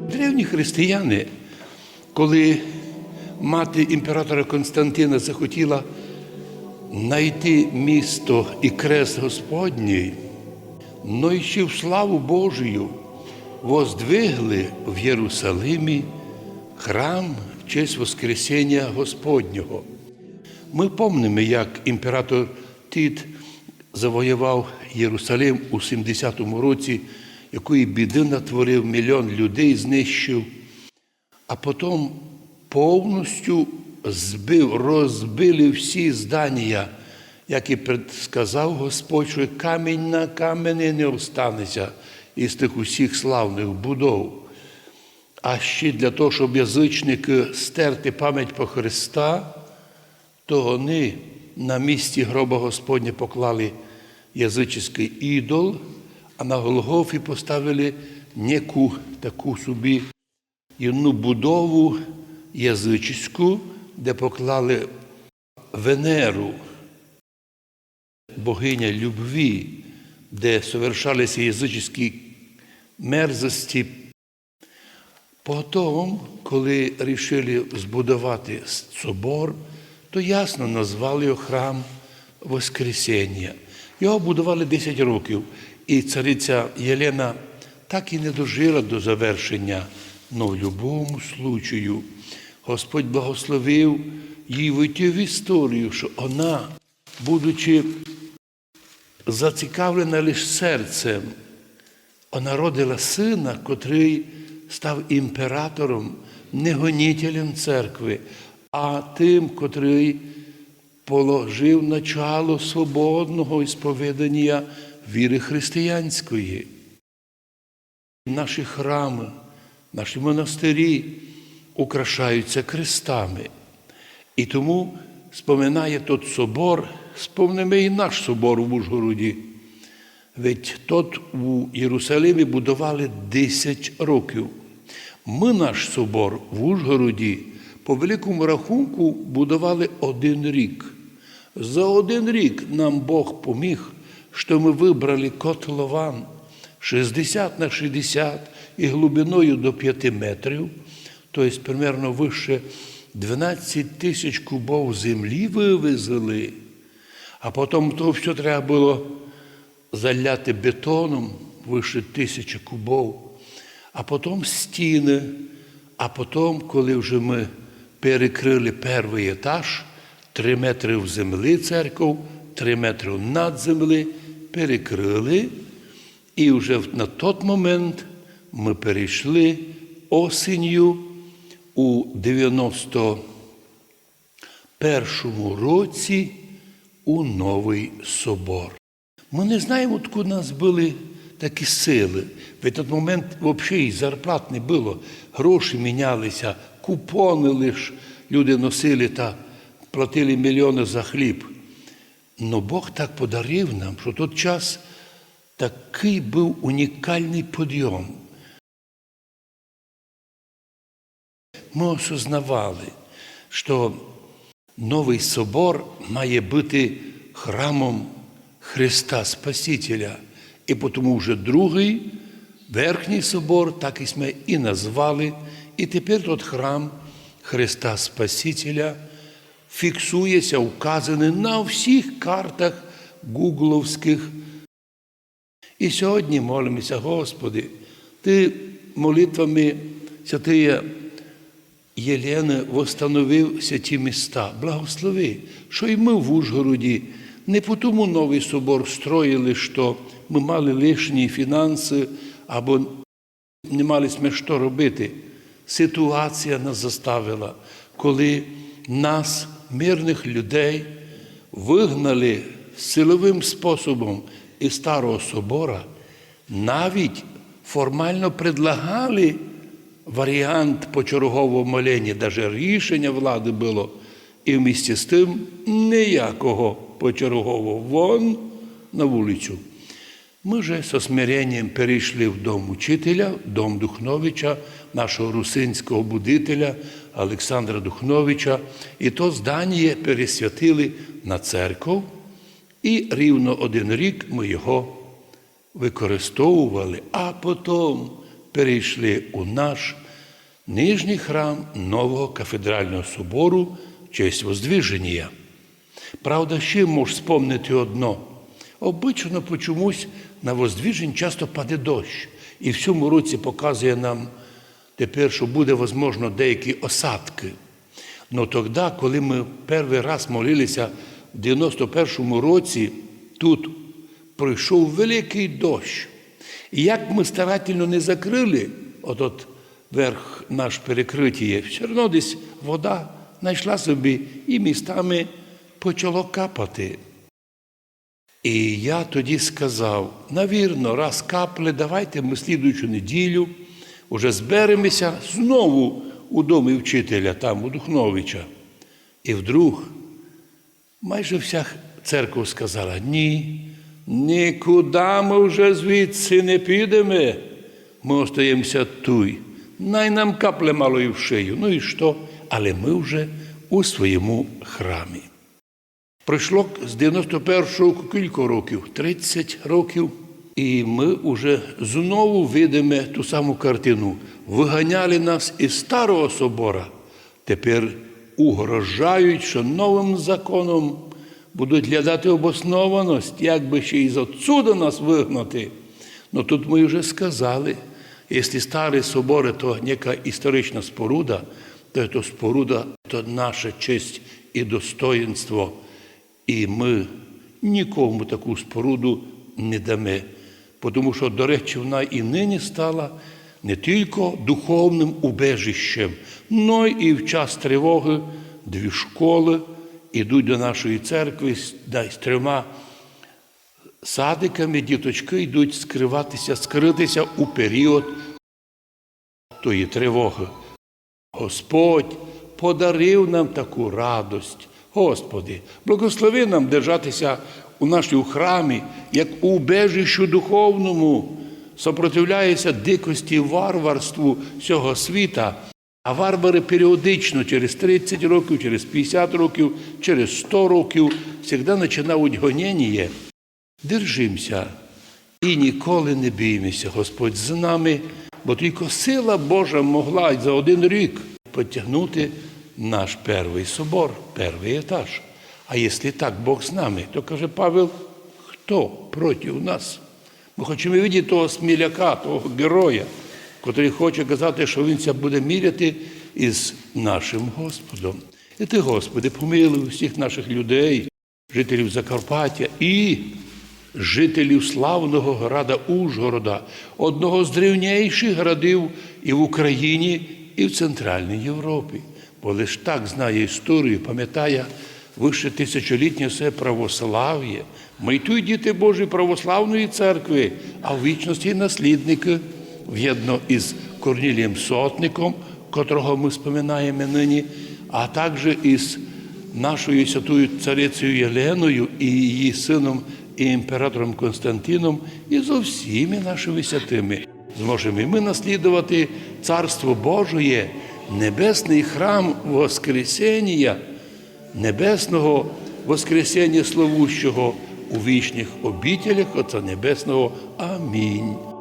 Древні християни, коли мати імператора Константина захотіла знайти місто і крест Господній, но ще в славу Божию воздвигли в Єрусалимі храм в честь Воскресіння Господнього. Ми пам'ятаємо, як імператор Тит завоював Єрусалим у 70-му році, якої біди натворив, мільйон людей знищив, а потім повністю збив, розбили всі здання, як і предсказав Господь, що камінь на камені не останеться із тих усіх славних будов. А ще для того, щоб язичники стерти пам'ять про Христа, то вони на місці гроба Господня поклали язичний ідол, на Голгофі поставили неку таку собі одну будову язичську, де поклали Венеру, богиня любві, де совершалися язичні мерзості. Потім, коли вирішили збудувати собор, то ясно назвали його храм Воскресіння. Його будували 10 років, і цариця Єлена так і не дожила до завершення. Но в будь-якому случаю Господь благословив їй вийти в історію, що вона, будучи зацікавлена лише серцем, вона родила сина, котрий став імператором, не гонітелем церкви, а тим, котрий положив начало свободного сповідання віри християнської. Наші храми, наші монастирі украшаються крестами. І тому споминає тот собор, спомнимо і наш собор в Ужгороді. Ведь тот у Єрусалимі будували 10 років. Ми наш собор в Ужгороді по великому рахунку будували один рік. За один рік нам Бог поміг, що ми вибрали котлован 60 на 60 і глибиною до 5 метрів, тобто примерно вище 12 тисяч кубов землі вивезли, а потім то все треба було заляти бетоном вище тисячі кубов, а потім стіни, а потім, коли вже ми перекрили перший етаж, три метри в землі церков, три метри над землі, перекрили, і вже на той момент ми перейшли осінню у 91 році у Новий Собор. Ми не знаємо, откуда нас були такі сили. В той момент взагалі і зарплат не було, гроші мінялися, купони лише люди носили та платили мільйони за хліб. Но Бог так подарив нам, що той час такий був унікальний підйом. Ми осознавали, що новий собор має бути храмом Христа Спасителя. І тому вже другий верхній собор, так і ми і назвали. І тепер тот храм Христа Спасителя фіксується, указаний на всіх картах гугловських. І сьогодні молимося, Господи, Ти молитвами святия Єлени восстановив ті міста. Благослови, що і ми в Ужгороді не по тому новий собор строїли, що ми мали лишні фінанси або не мали ми що робити. Ситуація нас заставила, коли нас, мирних людей, вигнали силовим способом із старого собора, навіть формально предлагали варіант почергового молення, навіть рішення влади було, і в місті з тим ніякого почергового вон на вулицю. Ми же з смиренням перейшли в дом учителя, в дом Духновича, нашого русинського будителя Олександра Духновича, і то здання пересвятили на церкву, і рівно один рік ми його використовували, а потім перейшли у наш нижній храм нового кафедрального собору в честь Воздвиження. Правда, ще можеш спомнити одно. Обично по чомусь на Воздвижень часто паде дощ. І в цьому році показує нам тепер, що буде, можливо, деякі осадки. Но тоді, коли ми перший раз молилися в 91-му році, тут пройшов великий дощ. І як ми старательно не закрили, от верх наш перекриття, все одно десь вода знайшла собі і містами почало капати. І я тоді сказав: навірно, раз капли, давайте ми слідуючу неділю уже зберемося знову у домі вчителя, там, у Духновича. І вдруг майже вся церква сказала: ні, нікуди ми вже звідси не підемо. Ми остаємося тут. Най нам капле мало і в шию. Ну і що? Але ми вже у своєму храмі. Пройшло з 91-го кілька років, 30 років, і ми вже знову видимо ту саму картину. Виганяли нас із старого собора, тепер угрожають, що новим законом будуть глядати обоснованість, як би ще із отсюда нас вигнати. Ну тут ми вже сказали, якщо старий собор – то яка історична споруда, то це споруда то наша честь і достоїнство. І ми нікому таку споруду не дамо, тому що, до речі, вона і нині стала не тільки духовним убежищем, але і в час тривоги дві школи йдуть до нашої церкви з з трьома садиками, діточки йдуть скриватися, скритися у період тої тривоги. Господь подарив нам таку радость. Господи, благослови нам держатися у нашому храмі, як у убежищу духовному, сопротивляється дикості варварству цього світа. А варвари періодично, через 30 років, через 50 років, через 100 років, завжди починають гоніння. Держимося і ніколи не біймося, Господь з нами, бо тільки сила Божа могла за один рік потягнути наш перший собор, перший етаж. А якщо так Бог з нами, то каже Павел, хто проти нас? Ми хочемо видіти того сміляка, того героя, який хоче казати, що він це буде міряти із нашим Господом. І ти, Господи, помилуй всіх наших людей, жителів Закарпаття і жителів славного града Ужгорода, одного з древніших градів і в Україні, і в Центральній Європі. Бо лиш так знає історію, пам'ятає вище тисячолітнє все православ'я. Ми й діти Божі православної церкви, а в вічності наслідники в'єдно із Корнілієм Сотником, котрого ми споминаємо нині, а також із нашою святою царицею Єленою і її сином і імператором Константином, і зо всіми нашими святими. Зможемо і ми наслідувати Царство Божоє, небесний храм Воскресення, небесного Воскресення Словущого у вічних обітелях Отця Небесного. Амінь.